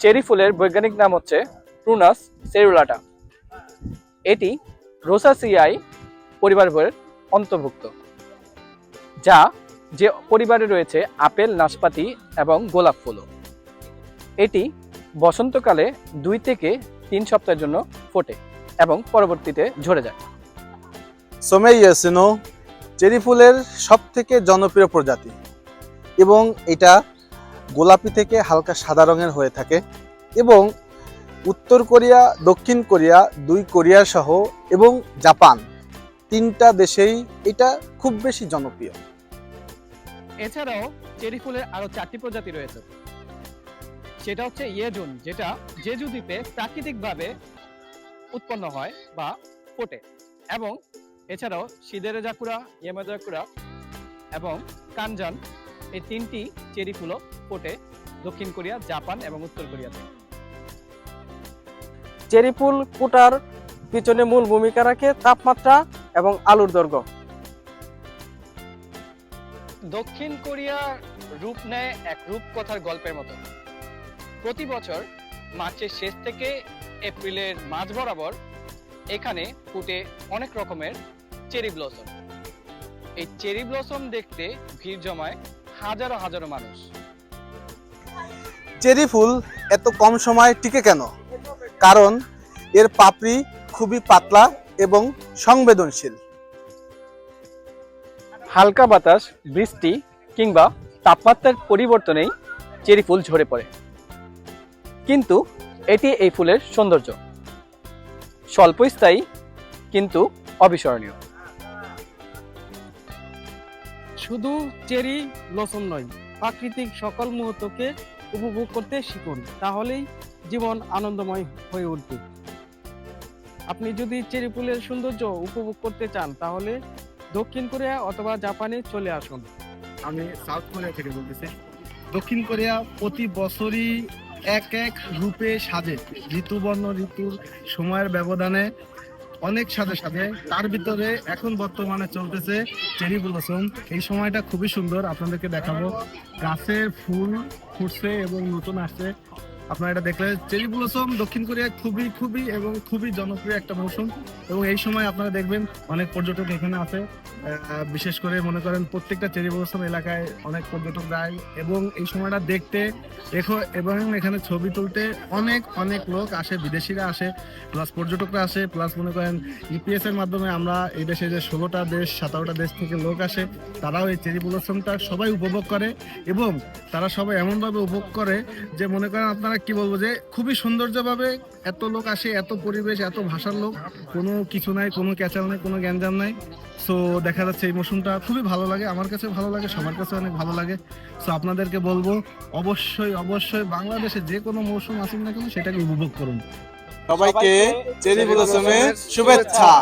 Cherry ফুলের বৈজ্ঞানিক নাম হচ্ছে প্রুনাস সেরুলাটা। এটি রোসাসিয়াই পরিবারের অন্তর্ভুক্ত, যা যে পরিবারে রয়েছে আপেল, নাশপাতি এবং গোলাপ ফুলও। এটি বসন্তকালে দুই থেকে তিন সপ্তাহের জন্য ফোটে এবং পরবর্তীতে ঝরে যায়। সোমেইয়াসিনো চেরি ফুলের সবথেকে জনপ্রিয় প্রজাতি এবং এটা গোলাপি থেকে হালকা সাদা রঙের হয়ে থাকে এবং উত্তর কোরিয়া, দক্ষিণ কোরিয়া, দুই কোরিয়া সহ এবং জাপান তিনটা দেশেই এটা খুব বেশি জনপ্রিয়। এছাড়াও চেরি ফুলের আরও চারটি প্রজাতি রয়েছে। সেটা হচ্ছে ইয়েজুন, যেটা জেজু দ্বীপে প্রাকৃতিকভাবে উৎপন্ন হয় বা ফোটে এবং এছাড়াও সিদেরে জাকুরা ইয়েমাজাকুরা এবং কানজান এই তিনটি চেরি ফুলও ফোটে দক্ষিণ কোরিয়া জাপান এবং উত্তর কোরিয়াতে। চেরি ফুল ফুটার পিছনে মূল ভূমিকা রাখে তাপমাত্রা এবং আলুর দৈর্ঘ্য। দক্ষিণ কোরিয়া রূপ নেয় এক রূপকথার গল্পের মতো। প্রতি বছর মার্চের শেষ থেকে এপ্রিলের মাঝ বরাবর এখানে ফুটে অনেক রকমের চেরি ব্লসম। এই চেরি ব্লসম দেখতে ভিড় জমায় হাজারো হাজারো মানুষ। চেরি ফুল এত কম সময় টিকে কেন? কারণ এর পাপড়ি খুবই পাতলা এবং সংবেদনশীল। হালকা বাতাস বৃষ্টি কিংবা তাপমাত্রার পরিবর্তনেই চেরি ফুল ঝরে পড়ে। কিন্তু এটি এই ফুলের সৌন্দর্য। স্বল্পস্থায়ী কিন্তু অবিস্মরণীয়। শুধু চেরি ব্লসম নয়, প্রাকৃতিক সকল মুহূর্তকে উপভোগ করতে শিখুন, তাহলেই জীবন আনন্দময় হয়ে উঠবে। আপনি যদি চেরি ফুলের সৌন্দর্য উপভোগ করতে চান, তাহলে দক্ষিণ কোরিয়া অথবা জাপানে চলে আসুন। আমি সাউথ কোরিয়া থেকে বলতেছি। দক্ষিণ কোরিয়া প্রতি বছরই এক এক রূপে সাজে। ঋতুবর্ণ ঋতুর সময়ের ব্যবধানে অনেক সাথে সাথে তার ভিতরে এখন বর্তমানে চলতেছে চেরি ব্লসম এই সময়টা খুবই সুন্দর, আপনাদেরকে দেখাবো। গাছের ফুল ফুটছে এবং নতুন আসছে। আপনারা এটা দেখলে চেরি ব্লসম দক্ষিণ কোরিয়া খুবই খুবই এবং খুবই জনপ্রিয় একটা মৌসুম। এবং এই সময় আপনারা দেখবেন অনেক পর্যটক এখানে আহ, বিশেষ করে মনে করেন প্রত্যেকটা চেরি ব্লসম এলাকায় অনেক পর্যটক যায়। এবং এই সময়টা দেখতে দেখো এবং এখানে ছবি তুলতে অনেক অনেক লোক আসে বিদেশিরা আসে প্লাস পর্যটকরা আসে প্লাস মনে করেন ইপিএস এর মাধ্যমে আমরা এই দেশে যে ষোলোটা দেশ সতেরোটা দেশ থেকে লোক আসে তারাও এই চেরি ব্লসমটা সবাই উপভোগ করে। এবং তারা সবাই এমনভাবে উপভোগ করে যে মনে করেন আপনারা কি বলব যে খুবই সৌন্দর্যভাবে এত লোক আসে এত পরিবেশ এত ভাষার লোক। কোনো কিছু নাই কোনো ক্যাচাল নাই কোনো গ্যাঞ্জাম নাই। সো দেখা যাচ্ছে এই মৌসুমটা খুবই ভালো লাগে আমার কাছে ভালো লাগে সবার কাছে অনেক ভালো লাগে। সো আপনাদেরকে বলব অবশ্যই অবশ্যই বাংলাদেশে যে কোনো মৌসুম আসুন না কেন সেটাকে উপভোগ করুন। সবাইকে চেরি শুভেচ্ছা।